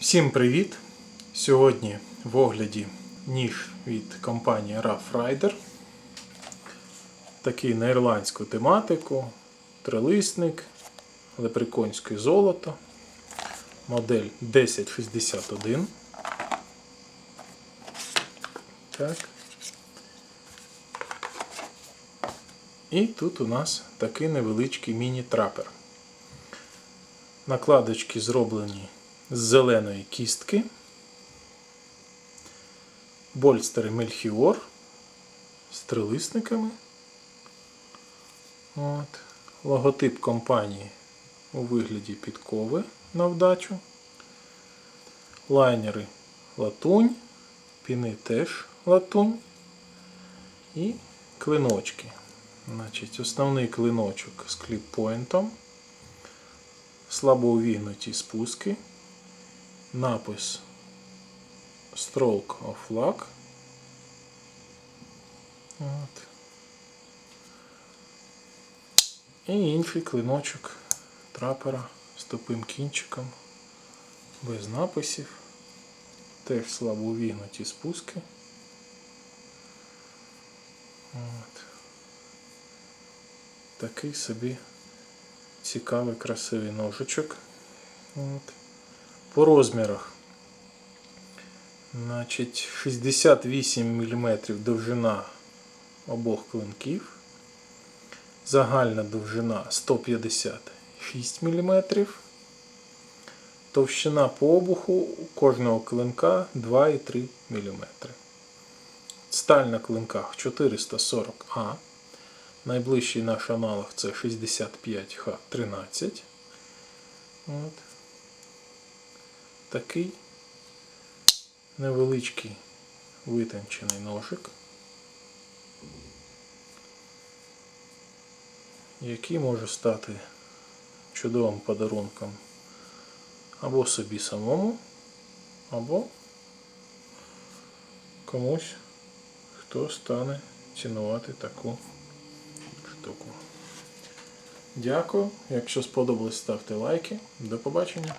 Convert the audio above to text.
Всім привіт! Сьогодні в огляді ніж від компанії Rough Rider. Такий на ірландську тематику, трилисник, лепреконське золото, модель 1061. Так. І тут у нас такий невеличкий міні-трапер. Накладочки зроблені з зеленої кістки. Больстери Мельхіор з трилисниками. От. Логотип компанії у вигляді підкови на вдачу. Лайнери латунь, піни теж латунь і клиночки. Значить, основний клиночок з кліппоінтом слабо увігнуті спуски, напис Stroke of Luck. От. І інший клиночок трапера з тупим кінчиком, без написів, теж слабо увігнуті спуски. От. Такий собі цікавий, красивий ножичок. От. По розмірах. Значить, 68 мм довжина обох клинків. Загальна довжина 156 мм. Товщина по обуху кожного клинка 2,3 мм. Сталь на клинках 440А. Найближчий наш аналог це 65Х13. От. Такий невеличкий витончений ножик, який може стати чудовим подарунком або собі самому, або комусь, хто стане цінувати таку штуку. Дякую. Якщо сподобалось, ставте лайки. До побачення.